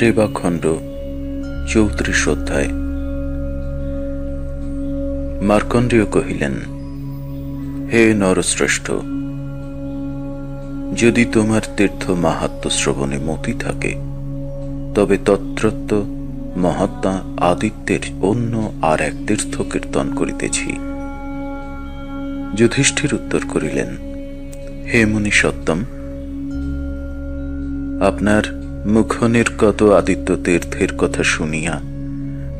রেবাখণ্ড চৌত্রিশ অধ্যায়। মার্কণ্ডেয় কহিলেন, হে নরশ্রেষ্ঠ, যদি তোমার তীর্থ মাহাত্ম শ্রবণে মতি থাকে, তবে তত্রত্ব, মহাত্মা, আদিত্যের অন্য আর এক তীর্থ কীর্তন করিতেছি। যুধিষ্ঠির উত্তর করিলেন, হে মুনি সত্তম আপনার মুখনির্গত আদিত্য তীর্থের কথা শুনিয়া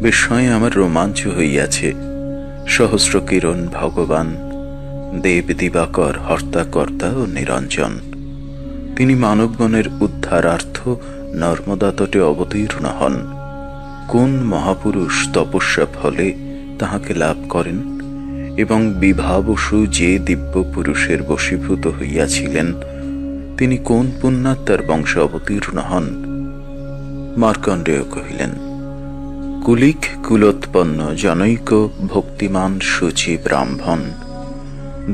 বিস্ময়ে আমার রোমাঞ্চ হইয়াছে। সহস্র কিরণ ভগবান, দেব দিবাকর, হর্তাকর্তা ও নিরঞ্জন। তিনি মানবগণের উদ্ধারার্থ নর্মদা তটে অবতীর্ণ হন। কোন মহাপুরুষ তপস্যা ফলে তাহাকে লাভ করেন এবং বিভাবসু যে দিব্য পুরুষের বশীভূত হইয়াছিলেন তিনি কোন পুণ্যাত্মার বংশে অবতীর্ণ হন? মার্কণ্ডেয় কহিলেন, কুলিক কুলোৎপন্ন জনৈক ভক্তিমান সূচি ব্রাহ্মণ।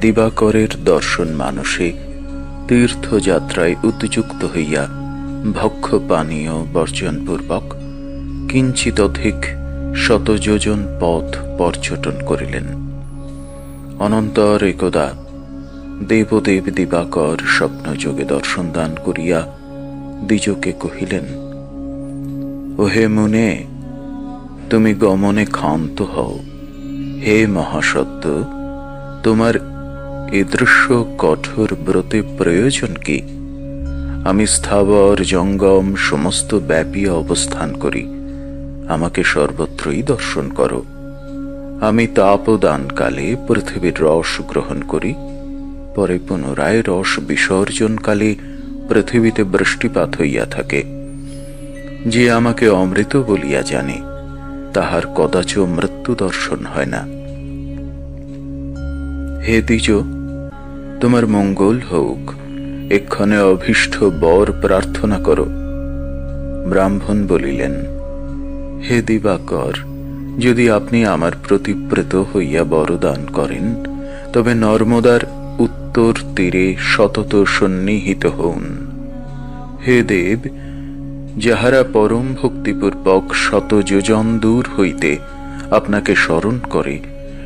দিবাকরের দর্শন মানসে তীর্থযাত্রায় উদ্যুক্ত হইয়া ভক্ষ পানীয় বর্জনপূর্বক কিঞ্চিত অধিক শতযোজন পথ পর্যটন করিলেন। অনন্তর একদা দেবদেব দিবাকর স্বপ্নযোগে দর্শন দান করিয়া দ্বিজকে কহিলেন, ওহে মুনে, তুমি গমনে ক্ষান্ত হও। হে মহাসত্য, তোমার এদৃশ্য কঠোর ব্রতে প্রয়োজন কি? আমি স্থাবর, জঙ্গম, সমস্ত ব্যাপী অবস্থান করি। আমাকে সর্বত্রই দর্শন করো। আমি তাপদানকালে পৃথিবীর রস গ্রহণ করি। পরে পুনরায় রস বিসর্জনকালে পৃথিবীতে বৃষ্টিপাত হইয়া থাকে। যে আমাকে অমৃত বলিয়া জানে, তাহার কদাচ মৃত্যু দর্শন হয় না। হে দ্বিজ, তোমার মঙ্গল হোক, এক্ষণে অভীষ্ট বর প্রার্থনা করো। ব্রাহ্মণ বলিলেন, হে দিবাকর, যদি আপনি আমার প্রতিপ্রেত হইয়া বরদান করেন, তবে নর্মদার উত্তর তীরে সতত সন্নিহিত হউন। হে দেব, যাহারা পরম ভক্তিপূর্বক শত যোজন দূর হইতে আপনাকে স্মরণ করে,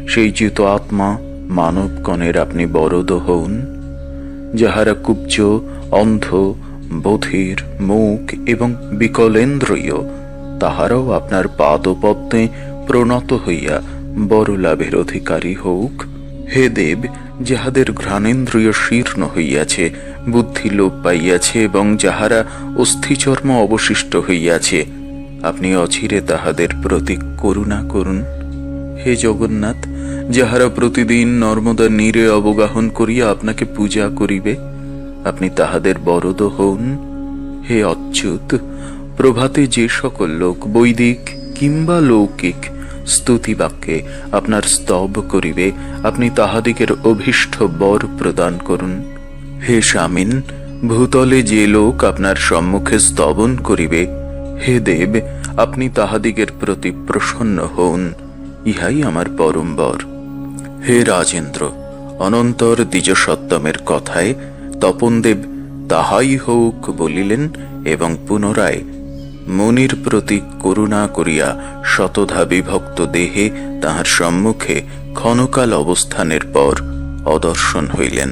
সেই জিত আত্মা মানবগণের আপনি বরদ হউন, যাহারা কুব্জ, অন্ধ, বধির মুখ এবং বিকলেন্দ্রীয়, তাহারাও আপনার পাদপদ্মে প্রণত হইয়া বড় লাভের অধিকারী হোক হে দেব, যাহাদের ঘ্রাণেন্দ্রিয় শীর্ণ হইয়াছে, বুদ্ধি লোপ পাইয়াছে এবং যাহারা অস্থিচর্ম অবশিষ্ট হইয়াছে, আপনি অচিরে তাহাদের প্রতি করুণা করুন। হে জগন্নাথ, যাহারা প্রতিদিন নর্মদা নীরে অবগাহন করিয়া আপনাকে পূজা করিবে, আপনি তাহাদের বরদ হউন। হে অচ্যুত, প্রভাতে যে সকল লোক বৈদিক কিংবা লৌকিক স্তুতি বাক্যে আপনার স্তব করিবে, আপনি তাহাদিগের অভীষ্ট বর প্রদান করুন। হে স্বামীন, ভূতলে যে লোক আপনার সম্মুখে স্তবন করিবে, হে দেব, আপনি তাহাদিগের প্রতি প্রসন্ন হউন, ইহাই আমার পরম বর। হে রাজেন্দ্র, অনন্তর দ্বিজসত্তমের কথায় তপনদেব তাহাই হোক বলিলেন এবং পুনরায় মুনির প্রতি করুণা করিয়া শতধা বিভক্ত দেহে তাহার সম্মুখে ক্ষণকাল অবস্থানের পর অদর্শন হইলেন।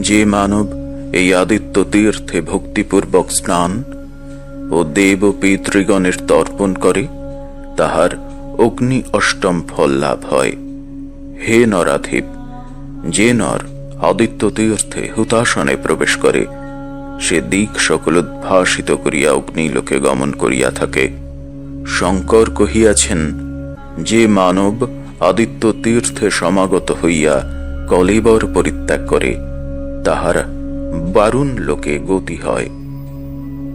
যে মানব এই আদিত্য তীর্থে ভক্তিপূর্বক স্নান ও দেব পিতৃগণের তর্পণ করে, তাহার অগ্নি অষ্টম ফল লাভ হয়। হে নরাধিপ, যে নর আদিত্য তীর্থে হুতাসনে প্রবেশ করে সে দিক সকল উদ্ভাসিত করিয়া অগ্নিলোকে গমন করিয়া থাকে। শঙ্কর কহিয়াছেন, যে মানব আদিত্য তীর্থে সমাগত হইয়া কলেবর পরিত্যাগ করে, তাহার বারুণ লোকে গতি হয়।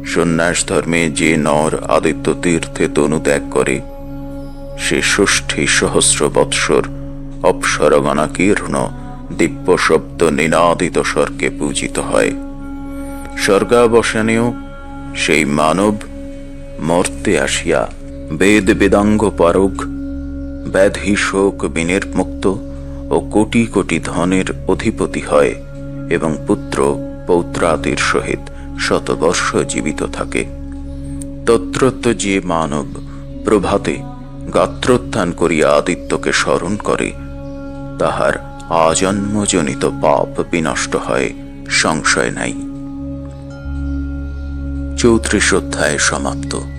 সন্ন্যাস ধর্মে যে নর আদিত্য তীর্থে তনু ত্যাগ করে, সে ষষ্ঠী সহস্র বৎসর অপসরগণা কীর্ণ দিব্য শব্দ নিনাদিত স্বর্গে পূজিত হয়। স্বর্গাবসানেও সেই মানব মর্তে আসিয়া বেদ বেদাঙ্গ পারক ব্যাধি শোক বিনের মুক্ত ও কোটি কোটি ধনের অধিপতি হয় এবং পুত্র পৌত্রাদির সহিত শতবর্ষ জীবিত থাকে। তত্রত্ব যে মানব প্রভাতে গাত্রোত্থান করিয়া আদিত্যকে স্মরণ করে, তাহার আজন্মজনিত পাপ বিনষ্ট হয়, সংশয় নাই। চৌত্রিশ অধ্যায় সমাপ্ত।